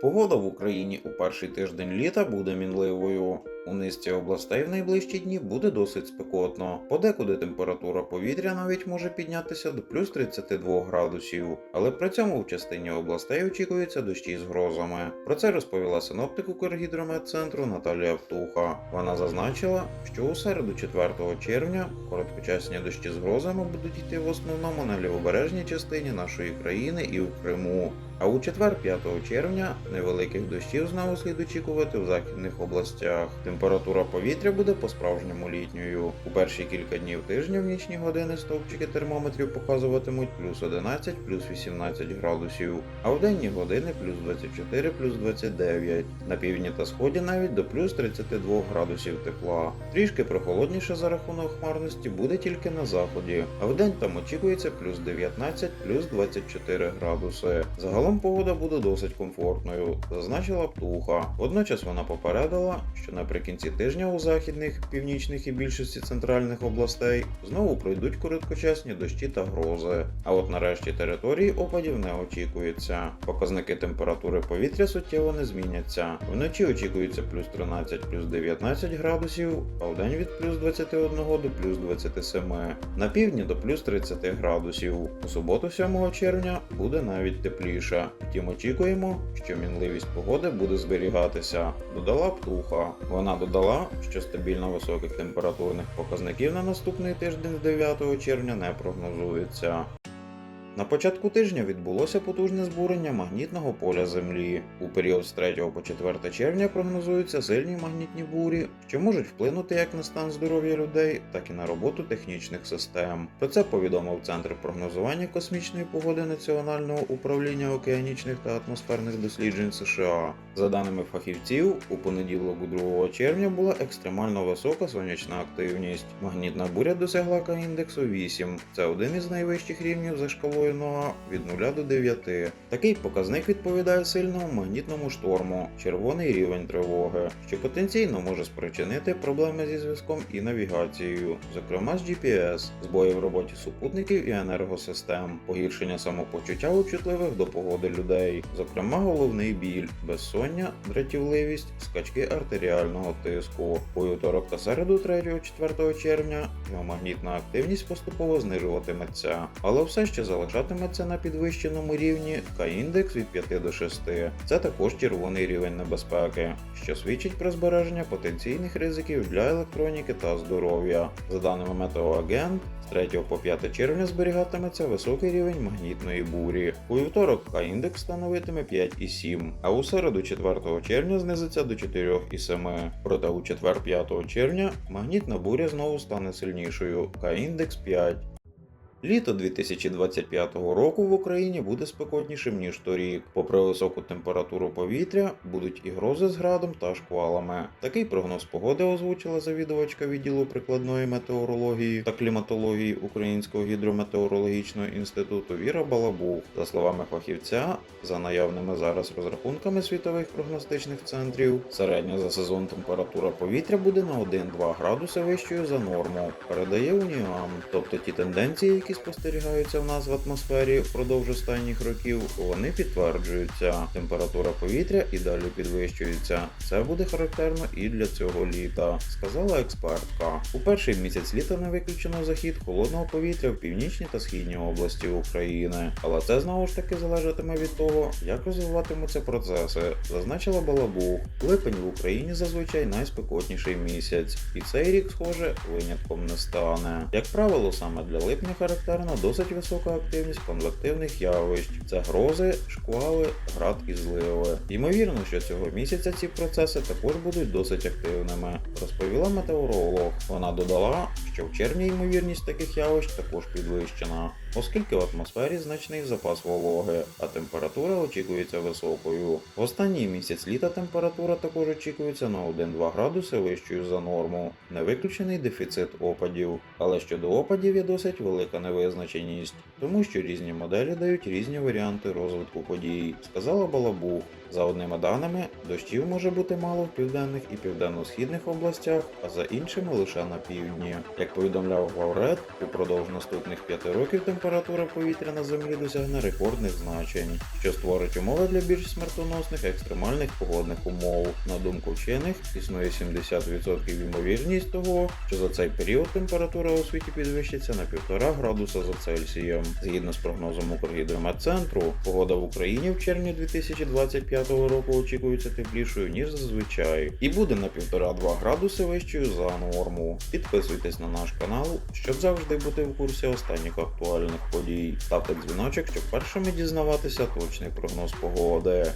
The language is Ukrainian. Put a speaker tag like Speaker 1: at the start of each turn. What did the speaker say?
Speaker 1: Погода в Україні у перший тиждень літа буде мінливою. У низці областей в найближчі дні буде досить спекотно. Подекуди температура повітря навіть може піднятися до плюс 32 градусів, але при цьому в частині областей очікуються дощі з грозами. Про це розповіла синоптик Укргідрометцентру Наталія Птуха. Вона зазначила, що у середу 4 червня короткочасні дощі з грозами будуть йти в основному на лівобережній частині нашої країни і в Криму. А у четвер, 5 червня, невеликих дощів знову слід очікувати в західних областях. Температура повітря буде по-справжньому літньою. У перші кілька днів тижня в нічні години стовпчики термометрів показуватимуть плюс 11, плюс 18 градусів, а в денні години плюс 24, плюс 29. На півдні та сході навіть до плюс 32 градусів тепла. Трішки прохолодніше за рахунок хмарності буде тільки на заході, а в день там очікується плюс 19, плюс 24 градуси. Загалом погода буде досить комфортною, зазначила птуха. Водночас вона попередила, що наприкінці тижня у західних, північних і більшості центральних областей знову пройдуть короткочасні дощі та грози. А от нарешті території опадів не очікується. Показники температури повітря суттєво не зміняться. Вночі очікується плюс 13, плюс 19 градусів, а вдень від плюс 21 до плюс 27. На півдні до плюс 30 градусів. У суботу 7 червня буде навіть тепліше. Втім, очікуємо, що мінливість погоди буде зберігатися. Додала птуха. Вона додала, що стабільно високих температурних показників на наступний тиждень з 9 червня не прогнозується. На початку тижня відбулося потужне збурення магнітного поля Землі. У період з 3 по 4 червня прогнозуються сильні магнітні бурі, що можуть вплинути як на стан здоров'я людей, так і на роботу технічних систем. Про це повідомив Центр прогнозування космічної погоди Національного управління океанічних та атмосферних досліджень США. За даними фахівців, у понеділок, 2 червня була екстремально висока сонячна активність. Магнітна буря досягла К-індексу 8. Це один із найвищих рівнів за шкалою Ноа від 0 до 9. Такий показник відповідає сильному магнітному шторму, червоний рівень тривоги, що потенційно може спричинити проблеми зі зв'язком і навігацією, зокрема з GPS, збої в роботі супутників і енергосистем, погіршення самопочуття у чутливих до погоди людей, зокрема головний біль, безсоння, дратівливість, скачки артеріального тиску. У вівторок та середу 3-4 червня геомагнітна активність поступово знижуватиметься, але все ще залишатиметься на підвищеному рівні К-індекс від 5 до 6. Це також червоний рівень небезпеки, що свідчить про збереження потенційних ризиків для електроніки та здоров'я. За даними Метеоагент, з 3 по 5 червня зберігатиметься високий рівень магнітної бурі. У вівторок К-індекс становитиме 5,7, а у середу 4 червня знизиться до 4,7. Проте у четвер 5 червня магнітна буря знову стане сильнішою. К-індекс 5. Літо 2025 року в Україні буде спекотнішим ніж торік. Попри високу температуру повітря, будуть і грози з градом та шквалами. Такий прогноз погоди озвучила завідувачка відділу прикладної метеорології та кліматології Українського гідрометеорологічного інституту Віра Балабух. За словами фахівця, за наявними зараз розрахунками світових прогностичних центрів, середня за сезон температура повітря буде на 1-2 градуси вищою за норму. Передає Уніан, тобто ті тенденції, які спостерігаються в нас в атмосфері впродовж останніх років, вони підтверджуються. Температура повітря і далі підвищується. Це буде характерно і для цього літа, сказала експертка. У перший місяць літа не виключено захід холодного повітря в північній та східній області України. Але це знову ж таки залежатиме від того, як розвиватимуться процеси, зазначила Балабух. Липень в Україні зазвичай найспекотніший місяць, і цей рік, схоже, винятком не стане. Як правило, саме для липня характерна досить висока активність конвективних явищ. Це грози, шквали, град і зливи. Ймовірно, що цього місяця ці процеси також будуть досить активними, розповіла метеоролог. Вона додала, що в червні ймовірність таких явищ також підвищена, оскільки в атмосфері значний запас вологи, а температура очікується високою. В останній місяць літа температура також очікується на 1-2 градуси вищою за норму, не виключений дефіцит опадів. Але щодо опадів є досить велика невизначеність, тому що різні моделі дають різні варіанти розвитку подій, сказала Балабух. За одними даними, дощів може бути мало в південних і південно-східних областях, а за іншими лише на півдні. Як повідомляв Главред, упродовж наступних п'яти років температура повітря на землі досягне рекордних значень, що створить умови для більш смертоносних екстремальних погодних умов. На думку вчених, існує 70% ймовірність того, що за цей період температура у світі підвищиться на 1,5 градуса за Цельсієм. Згідно з прогнозом Укргідрометцентру, погода в Україні в червні 2025 року очікується теплішою ніж зазвичай, і буде на 1,5-2 градуси вищою за норму. Підписуйтесь на наш канал, щоб завжди бути в курсі останніх актуальних подій. Ставте дзвіночок, щоб першими дізнаватися точний прогноз погоди.